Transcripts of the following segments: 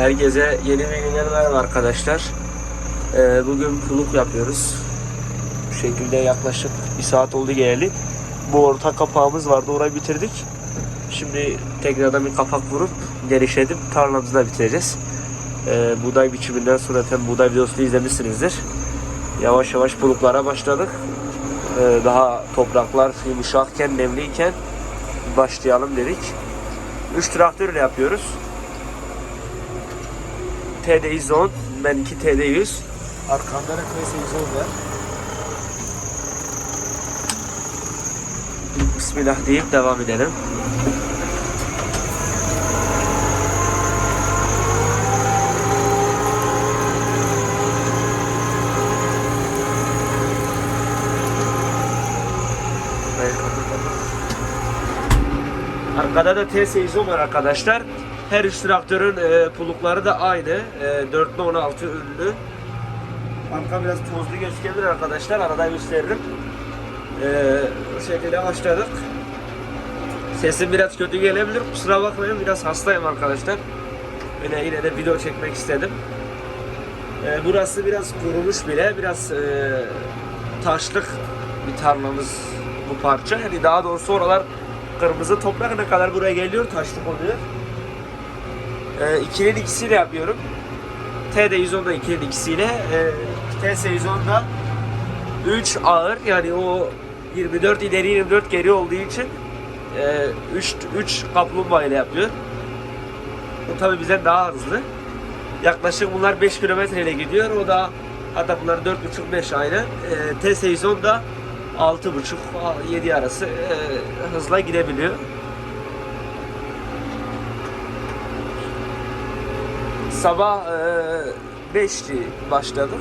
Herkese yeni bir günden merhaba arkadaşlar. Ee, bugün puluk yapıyoruz. Bu şekilde yaklaşık bir saat oldu geleli. Bu orta kapağımız vardı orayı bitirdik. Şimdi tekrardan bir kapak vurup genişletip tarlamızı da bitireceğiz. Ee, buğday biçiminden sonra zaten buğday videosunu izlemişsinizdir. Yavaş yavaş puluklara başladık. Ee, daha topraklar yumuşakken, nemliyken başlayalım dedik. 3 traktörle yapıyoruz. TD 110, benimki TD 100. Arkamda da KS 110 var. Bismillah deyip devam edelim. Arkada da TS110 var arkadaşlar. Her üç traktörün e, pulukları da aynı. E, 4 ile 16 ünlü. Arka biraz tozlu gözükebilir arkadaşlar. Arada gösteririm. E, bu şekilde başladık. Sesim biraz kötü gelebilir. Kusura bakmayın. Biraz hastayım arkadaşlar. Öyle yine de video çekmek istedim. E, burası biraz kurumuş bile. Biraz e, taşlık bir tarlamız bu parça. Yani daha doğrusu oralar kırmızı toprak ne kadar buraya geliyor taşlık oluyor. Ee, ikinin ikisiyle yapıyorum. TD 110'da ikinin ikisiyle. Ee, TS 110'da 3 ağır yani o 24 ileri 24 geri olduğu için 3 3 kaplumbağa ile yapıyor. O tabi bizden daha hızlı. Yaklaşık bunlar 5 kilometre ile gidiyor. O da hatta bunlar 4,5-5 aynı. Ee, TS 110'da 6,5-7 arası e, hızla gidebiliyor. Sabah e, 5'ti başladık.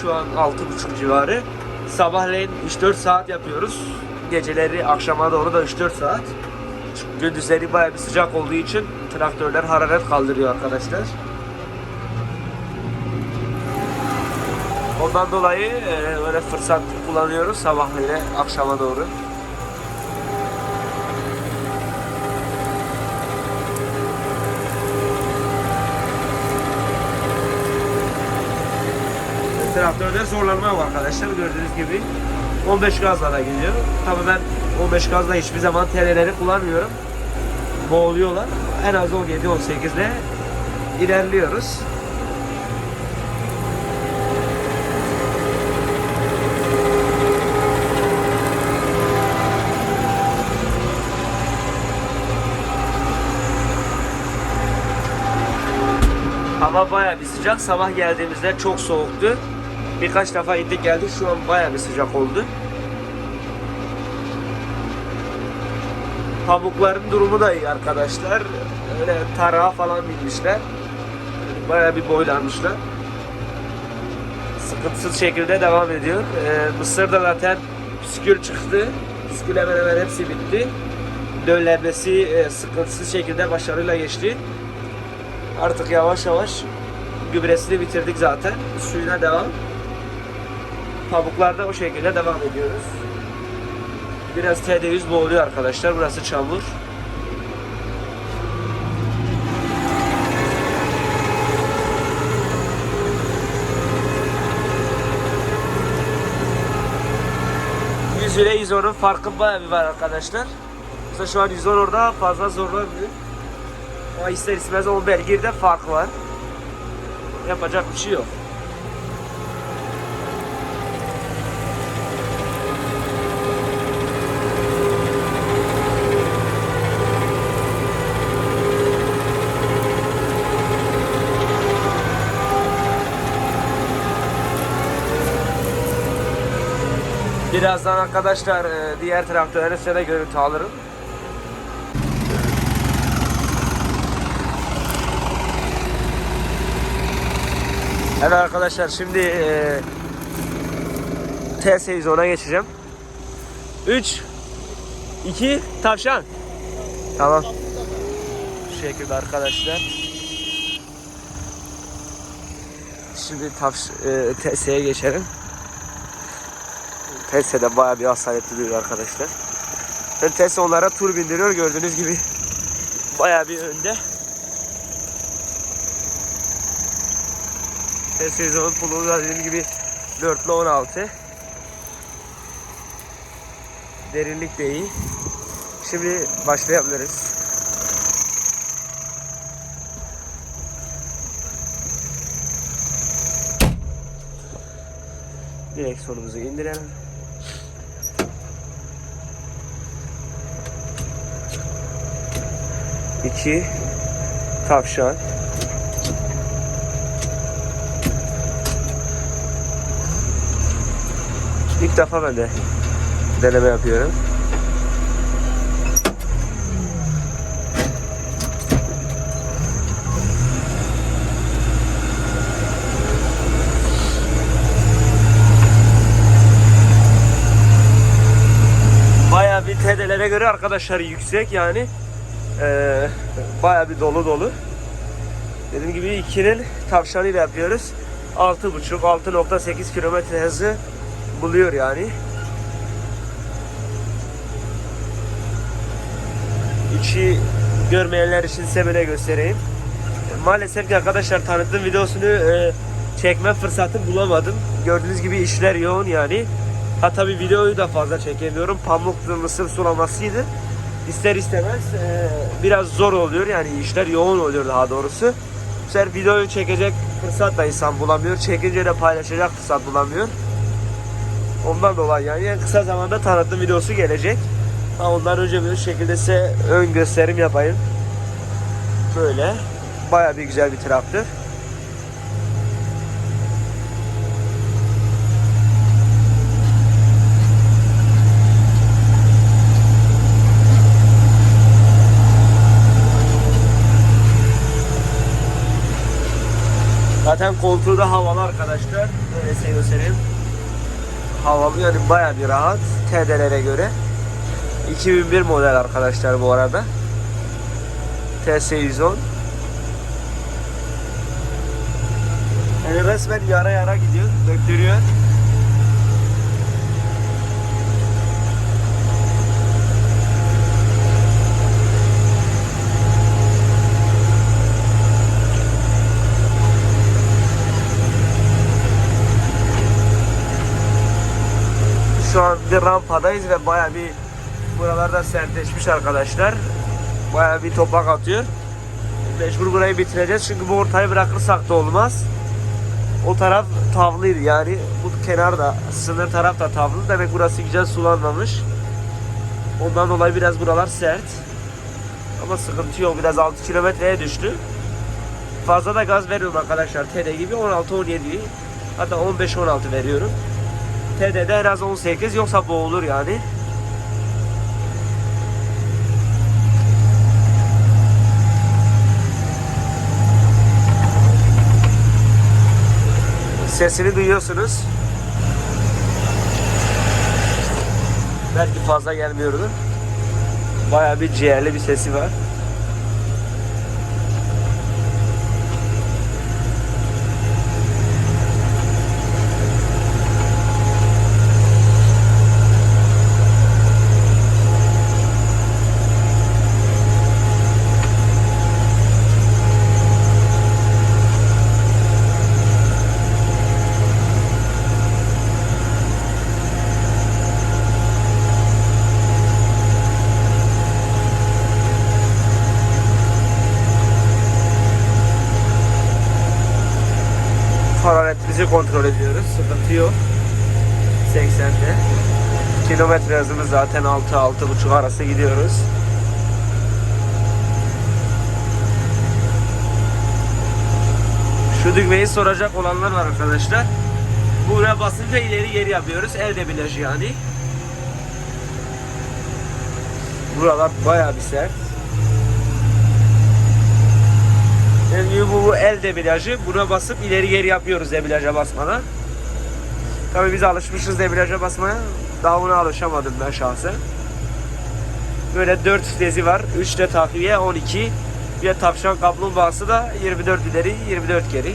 Şu an 6.30 civarı. Sabahleyin 3-4 saat yapıyoruz. Geceleri akşama doğru da 3-4 saat. Gündüzleri bayağı bir sıcak olduğu için traktörler hararet kaldırıyor arkadaşlar. Ondan dolayı e, öyle fırsat kullanıyoruz sabahleyin akşama doğru. Traktörde zorlanma yok arkadaşlar gördüğünüz gibi 15 gazla da gidiyor. Tabii ben 15 gazla hiçbir zaman TL'leri kullanmıyorum. Boğuluyorlar. En az 17-18 ile ilerliyoruz. Hava baya bir sıcak. Sabah geldiğimizde çok soğuktu. Birkaç defa indik geldik. Şu an baya bir sıcak oldu. Pamukların durumu da iyi arkadaşlar. Öyle tarağa falan binmişler. Baya bir boylanmışlar. Sıkıntısız şekilde devam ediyor. Ee, Mısır'da zaten püskül çıktı. Püskül hemen hemen hepsi bitti. Döllenmesi e, sıkıntısız şekilde başarıyla geçti. Artık yavaş yavaş gübresini bitirdik zaten. Suyuna devam. Pamuklarda o şekilde devam ediyoruz. Biraz TD100 boğuluyor arkadaşlar. Burası çamur. İle 110'un farkı bayağı bir var arkadaşlar. Mesela şu an 110 orada fazla zorlamıyor. Ama ister istemez o belgirde fark var. Yapacak bir şey yok. Birazdan arkadaşlar e, diğer traktörleri size de görüntü alırım. Evet arkadaşlar şimdi e, T810'a geçeceğim. 3 2 tavşan. Tamam. Bu şekilde arkadaşlar. Şimdi tavş e, TS'ye geçelim. TS'de bayağı bir asaletli duruyor arkadaşlar. Ben TS onlara tur bindiriyor gördüğünüz gibi. Bayağı bir önde. Sezonun pulu da dediğim gibi 4 ile 16. Derinlik de iyi. Şimdi başlayabiliriz. Direksiyonumuzu indirelim. İki tavşan. İlk defa ben de deneme yapıyorum. Bayağı bir TD'lere göre arkadaşlar yüksek yani. Ee, bayağı bir dolu dolu. Dediğim gibi 2'nin tavşanıyla yapıyoruz. 6.5 6.8 kilometre hızı buluyor yani. İçi görmeyenler için size göstereyim. Maalesef ki arkadaşlar tanıtım videosunu e, çekme fırsatı bulamadım. Gördüğünüz gibi işler yoğun yani. Ha tabi videoyu da fazla çekemiyorum. Pamuklu mısır sulamasıydı. İster istemez e, biraz zor oluyor yani işler yoğun oluyor daha doğrusu. Bu sefer videoyu çekecek fırsat da insan bulamıyor. Çekince de paylaşacak fırsat bulamıyor. Ondan dolayı yani en kısa zamanda tanıtım videosu gelecek. Ha, ondan önce bir şekilde size ön gösterim yapayım. Böyle. Baya bir güzel bir traktör. Zaten koltuğu havalı arkadaşlar. Böyle size göstereyim. Havalı yani baya bir rahat. TD'lere göre. 2001 model arkadaşlar bu arada. TS110. Yani resmen yara yara gidiyor. Döktürüyor. Bir rampadayız ve baya bir buralarda sertleşmiş arkadaşlar. Baya bir topak atıyor. Mecbur burayı bitireceğiz çünkü bu ortayı bırakırsak da olmaz. O taraf tavlıydı yani bu kenar da sınır taraf da tavlı demek burası güzel sulanmamış. Ondan dolayı biraz buralar sert. Ama sıkıntı yok biraz 6 kilometreye düştü. Fazla da gaz veriyorum arkadaşlar TD gibi 16-17 hatta 15-16 veriyorum. TD'de en az 18 yoksa boğulur yani. Sesini duyuyorsunuz. Belki fazla gelmiyordu. Bayağı bir ciğerli bir sesi var. Hararetimizi kontrol ediyoruz. Sıkıntı yok. 80'de. Kilometre hızımız zaten 6-6,5 arası gidiyoruz. Şu düğmeyi soracak olanlar var arkadaşlar. Buraya basınca ileri geri yapıyoruz. El debriyajı yani. Buralar bayağı bir sert. Yani bu, bu el debriyajı. Buna basıp ileri geri yapıyoruz debriyaja basmadan. Tabii biz alışmışız debriyaja basmaya. Daha buna alışamadım ben şahsen. Böyle 4 vitesi var. 3 de takviye 12. Bir de tavşan kaplumbağası da 24 ileri 24 geri.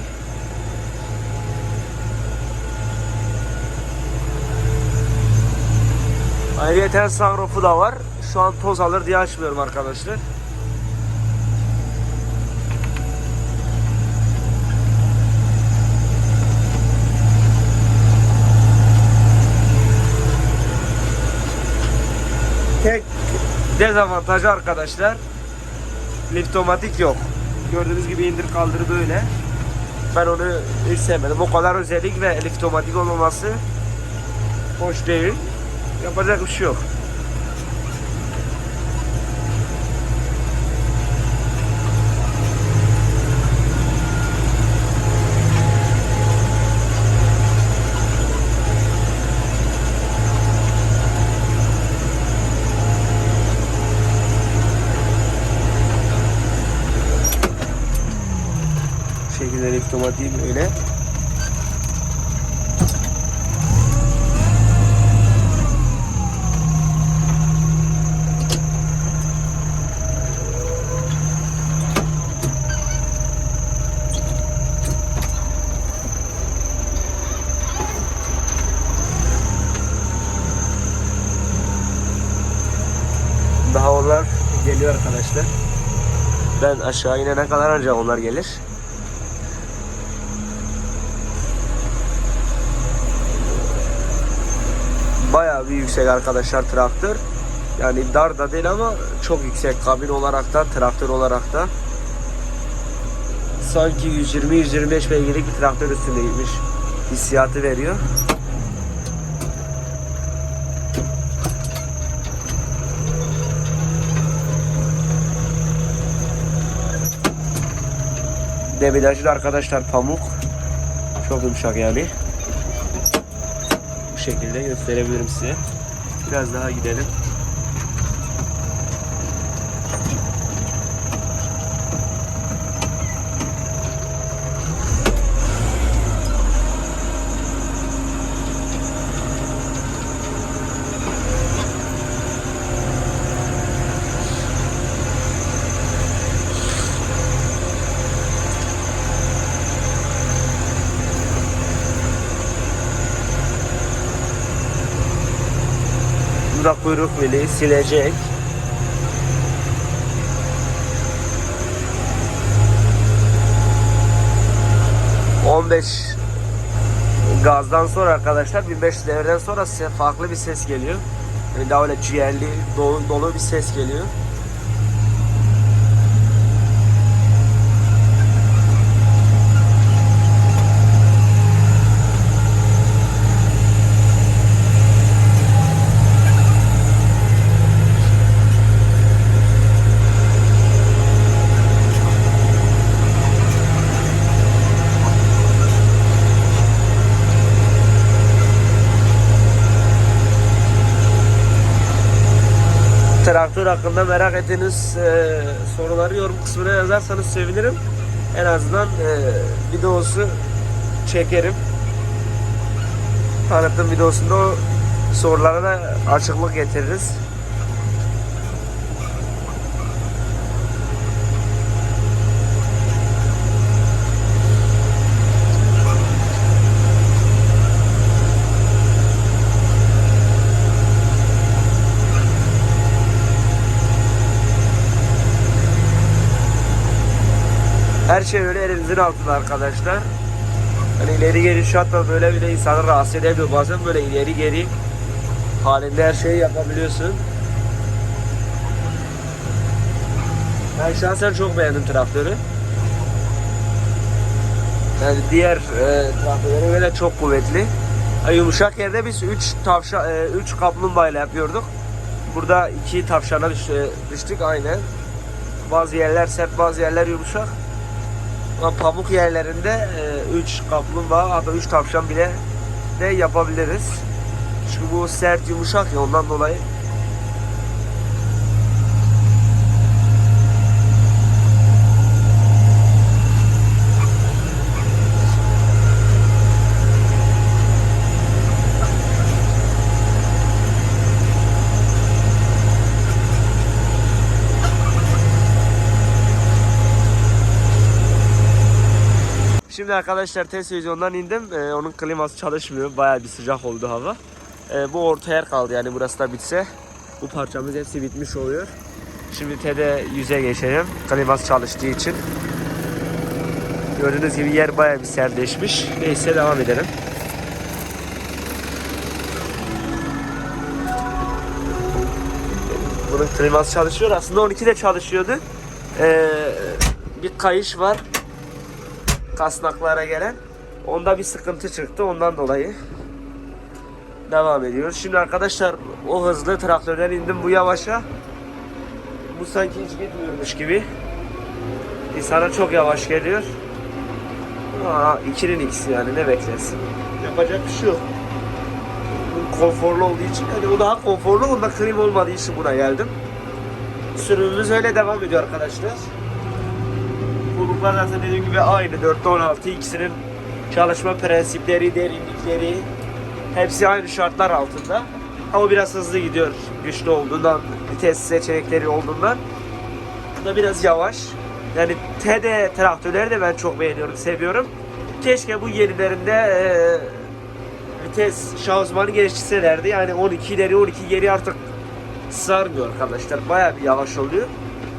Ayrıca sunroofu da var. Şu an toz alır diye açmıyorum arkadaşlar. Dezavantajı arkadaşlar liftomatik yok. Gördüğünüz gibi indir kaldır böyle. Ben onu hiç sevmedim. O kadar özellik ve liftomatik olmaması hoş değil. Yapacak bir şey yok. Bu böyle. Daha onlar geliyor arkadaşlar. Ben aşağı inene kadar ancak onlar gelir. Bayağı bir yüksek arkadaşlar traktör. Yani dar da değil ama çok yüksek kabin olarak da traktör olarak da. Sanki 120-125 beygirlik bir traktör üstündeymiş. Hissiyatı veriyor. Demiracı da arkadaşlar pamuk. Çok yumuşak yani. Şekilde gösterebilirim size. Biraz daha gidelim. Da kuyruk mili silecek. ...15 gazdan sonra arkadaşlar 1500 devirden sonra farklı bir ses geliyor. Yani daha öyle ciğerli, dolu, dolu bir ses geliyor. Traktör hakkında merak ettiğiniz e, soruları yorum kısmına yazarsanız sevinirim. En azından e, videosu çekerim. Tanıtım videosunda o sorulara da açıklık getiririz. Her şey öyle elinizin altında arkadaşlar. Hani ileri geri şu hatta böyle bile insanı rahatsız edebiliyor. Bazen böyle ileri geri halinde her şeyi yapabiliyorsun. Ben şahsen çok beğendim traktörü. Yani diğer e, traktörlere göre çok kuvvetli. Ha, yumuşak yerde biz 3 tavşan 3 kaplumbağa ile yapıyorduk. Burada 2 tavşana düş, e, düştük aynen. Bazı yerler sert, bazı yerler yumuşak. Pamuk yerlerinde 3 kaplumbağa hatta 3 tavşan bile de yapabiliriz. Çünkü bu sert yumuşak ya ondan dolayı. Şimdi arkadaşlar test vizyondan indim. Ee, onun kliması çalışmıyor. Bayağı bir sıcak oldu hava. Ee, bu orta yer kaldı yani burası da bitse. Bu parçamız hepsi bitmiş oluyor. Şimdi TD 100'e geçelim. Kliması çalıştığı için. Gördüğünüz gibi yer bayağı bir sertleşmiş. Neyse devam edelim. Onun kliması çalışıyor. Aslında 12 de çalışıyordu. Ee, bir kayış var. Kasnaklara gelen. Onda bir sıkıntı çıktı ondan dolayı. Devam ediyoruz. Şimdi arkadaşlar o hızlı traktörden indim bu yavaşa. Bu sanki hiç gitmiyormuş gibi. İnsana çok yavaş geliyor. Aa, ikinin ikisi yani ne beklersin. Yapacak bir şey yok. Konforlu olduğu için hani o daha konforlu onda krim olmadığı için buna geldim. Sürümümüz öyle devam ediyor arkadaşlar. Buluklar zaten dediğim gibi aynı 4'te 16 ikisinin çalışma prensipleri, derinlikleri hepsi aynı şartlar altında. Ama biraz hızlı gidiyor güçlü olduğundan, vites seçenekleri olduğundan. Bu da biraz yavaş. Yani TD traktörleri de ben çok beğeniyorum, seviyorum. Keşke bu yenilerinde eee vites şanzımanı geliştirselerdi. Yani 12 ileri 12 geri artık sarmıyor arkadaşlar. Bayağı bir yavaş oluyor.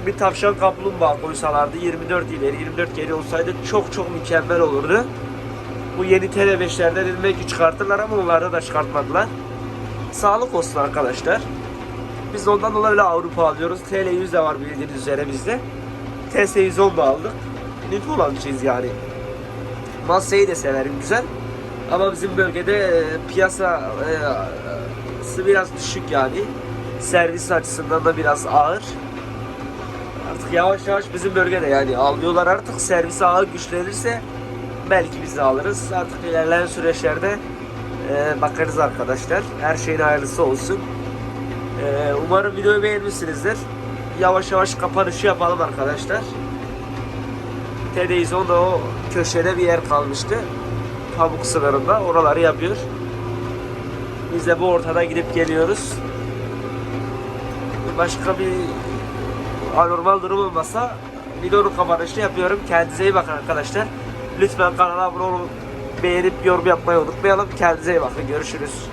Bir tavşan kaplumbağa koysalardı 24 ileri 24 geri olsaydı çok çok mükemmel olurdu. Bu yeni TL5'lerde dedim belki çıkartırlar ama onlarda da çıkartmadılar. Sağlık olsun arkadaşlar. Biz ondan dolayı Avrupa alıyoruz. TL100 de var bildiğiniz üzere bizde. TS110 da aldık. Net olan çiz yani. Massa'yı da severim güzel. Ama bizim bölgede e, piyasa e, biraz düşük yani. Servis açısından da biraz ağır. Artık yavaş yavaş bizim bölgede yani alıyorlar artık servis ağı güçlenirse belki biz de alırız. Artık ilerleyen süreçlerde e, bakarız arkadaşlar. Her şeyin hayırlısı olsun. E, umarım videoyu beğenmişsinizdir. Yavaş yavaş kapanışı yapalım arkadaşlar. Televizyon da o köşede bir yer kalmıştı. Pamuk sınırında. Oraları yapıyor. Biz de bu ortada gidip geliyoruz. Başka bir anormal durum olmasa videonun kapanışını yapıyorum. Kendinize iyi bakın arkadaşlar. Lütfen kanala abone olup beğenip yorum yapmayı unutmayalım. Kendinize iyi bakın. Görüşürüz.